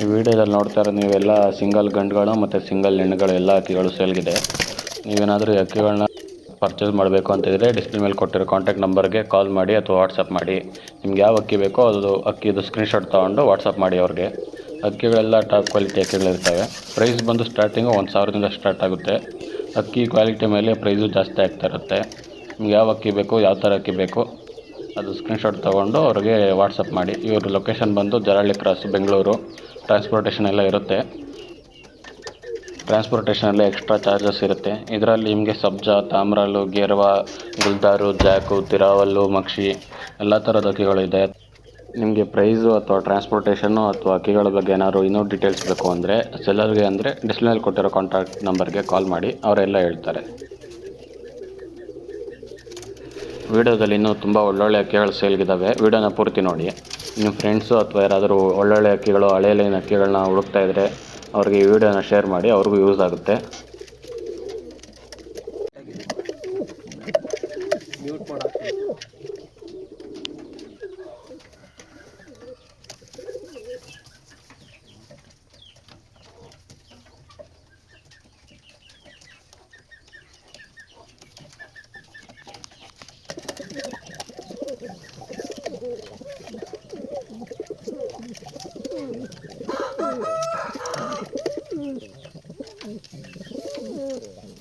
ಈ ವಿಡಿಯೋದಲ್ಲಿ ನೋಡ್ತಾ ಇರೋದು ನೀವೆಲ್ಲ ಸಿಂಗಲ್ ಗಂಡುಗಳು ಮತ್ತು ಸಿಂಗಲ್ ಹೆಣ್ಣುಗಳು ಎಲ್ಲ ಅಕ್ಕಿಗಳು ಸೇಲ್ಗಿದೆ. ನೀವೇನಾದರೂ ಈ ಹಕ್ಕಿಗಳನ್ನ ಪರ್ಚೇಸ್ ಮಾಡಬೇಕು ಅಂತಿದ್ರೆ ಡಿಸ್ಪ್ಲೇ ಮೇಲೆ ಕೊಟ್ಟಿರೋ ಕಾಂಟ್ಯಾಕ್ಟ್ ನಂಬರ್ಗೆ ಕಾಲ್ ಮಾಡಿ ಅಥವಾ ವಾಟ್ಸಪ್ ಮಾಡಿ. ನಿಮ್ಗೆ ಯಾವ ಅಕ್ಕಿ ಬೇಕೋ ಅದು ಅಕ್ಕಿದು ಸ್ಕ್ರೀನ್ಶಾಟ್ ತೊಗೊಂಡು ವಾಟ್ಸಪ್ ಮಾಡಿ ಅವ್ರಿಗೆ. ಅಕ್ಕಿಗಳೆಲ್ಲ ಟಾಪ್ ಕ್ವಾಲಿಟಿ ಅಕ್ಕಿಗಳಿರ್ತವೆ ಪ್ರೈಸ್ ಬಂದು ಸ್ಟಾರ್ಟಿಂಗು ಒಂದು ಸಾವಿರದಿಂದ ಸ್ಟಾರ್ಟ್ ಆಗುತ್ತೆ. ಅಕ್ಕಿ ಕ್ವಾಲಿಟಿ ಮೇಲೆ ಪ್ರೈಸು ಜಾಸ್ತಿ ಆಗ್ತಾ ಇರುತ್ತೆ. ನಿಮ್ಗೆ ಯಾವ ಅಕ್ಕಿ ಬೇಕು, ಯಾವ ಥರ ಅಕ್ಕಿ ಬೇಕು? ಅದು ಸ್ಕ್ರೀನ್ಶಾಟ್ ತೊಗೊಂಡು ಅವ್ರಿಗೆ ವಾಟ್ಸಪ್ ಮಾಡಿ. ಇವ್ರ ಲೊಕೇಶನ್ ಬಂದು ಜರಳ್ಳಿ ಕ್ರಾಸ್ ಬೆಂಗಳೂರು ಟ್ರಾನ್ಸ್ಪೋರ್ಟೇಷನ್ ಎಲ್ಲ ಇರುತ್ತೆ. ಟ್ರಾನ್ಸ್ಪೋರ್ಟೇಷನಲ್ಲಿ ಎಕ್ಸ್ಟ್ರಾ ಚಾರ್ಜಸ್ ಇರುತ್ತೆ. ಇದರಲ್ಲಿ ನಿಮಗೆ ಸಬ್ಜಾ ತಾಮ್ರಾಲು ಗೇರ್ವಾ ಗುಲ್ದಾರು ಜಾಕು ತಿರಾವಲ್ಲು ಮಕ್ಷಿ ಎಲ್ಲ ಥರದ ಅಕ್ಕಿಗಳಿದೆ ನಿಮಗೆ ಪ್ರೈಸು ಅಥವಾ ಟ್ರಾನ್ಸ್ಪೋರ್ಟೇಷನು ಅಥವಾ ಅಕ್ಕಿಗಳ ಬಗ್ಗೆ ಏನಾದ್ರು ಇನ್ನೂ ಡೀಟೇಲ್ಸ್ ಬೇಕು ಅಂದರೆ ಸೆಲ್ಲರ್ಗೆ ಅಂದರೆ ಡಿಸ್ಪ್ಲೇಲಿ ಕೊಟ್ಟಿರೋ ಕಾಂಟ್ಯಾಕ್ಟ್ ನಂಬರ್ಗೆ ಕಾಲ್ ಮಾಡಿ, ಅವರೆಲ್ಲ ಹೇಳ್ತಾರೆ. ವಿಡಿಯೋದಲ್ಲಿ ಇನ್ನೂ ತುಂಬ ಒಳ್ಳೊಳ್ಳೆ ಅಕ್ಕಿಗಳು ಸೇಲ್ಗಿದ್ದಾವೆ ವಿಡಿಯೋನ ಪೂರ್ತಿ ನೋಡಿ. ನಿಮ್ಮ ಫ್ರೆಂಡ್ಸು ಅಥವಾ ಯಾರಾದರೂ ಒಳ್ಳೊಳ್ಳೆ ಅಕ್ಕಿಗಳು ಹಳೆ ಲೈನ್ ಅಕ್ಕಿಗಳನ್ನ ಹುಡುಕ್ತಾ ಇದ್ದರೆ ಅವ್ರಿಗೆ ಈ ವಿಡಿಯೋನ ಶೇರ್ ಮಾಡಿ, ಅವ್ರಿಗೂ ಯೂಸ್ ಆಗುತ್ತೆ. Yeah.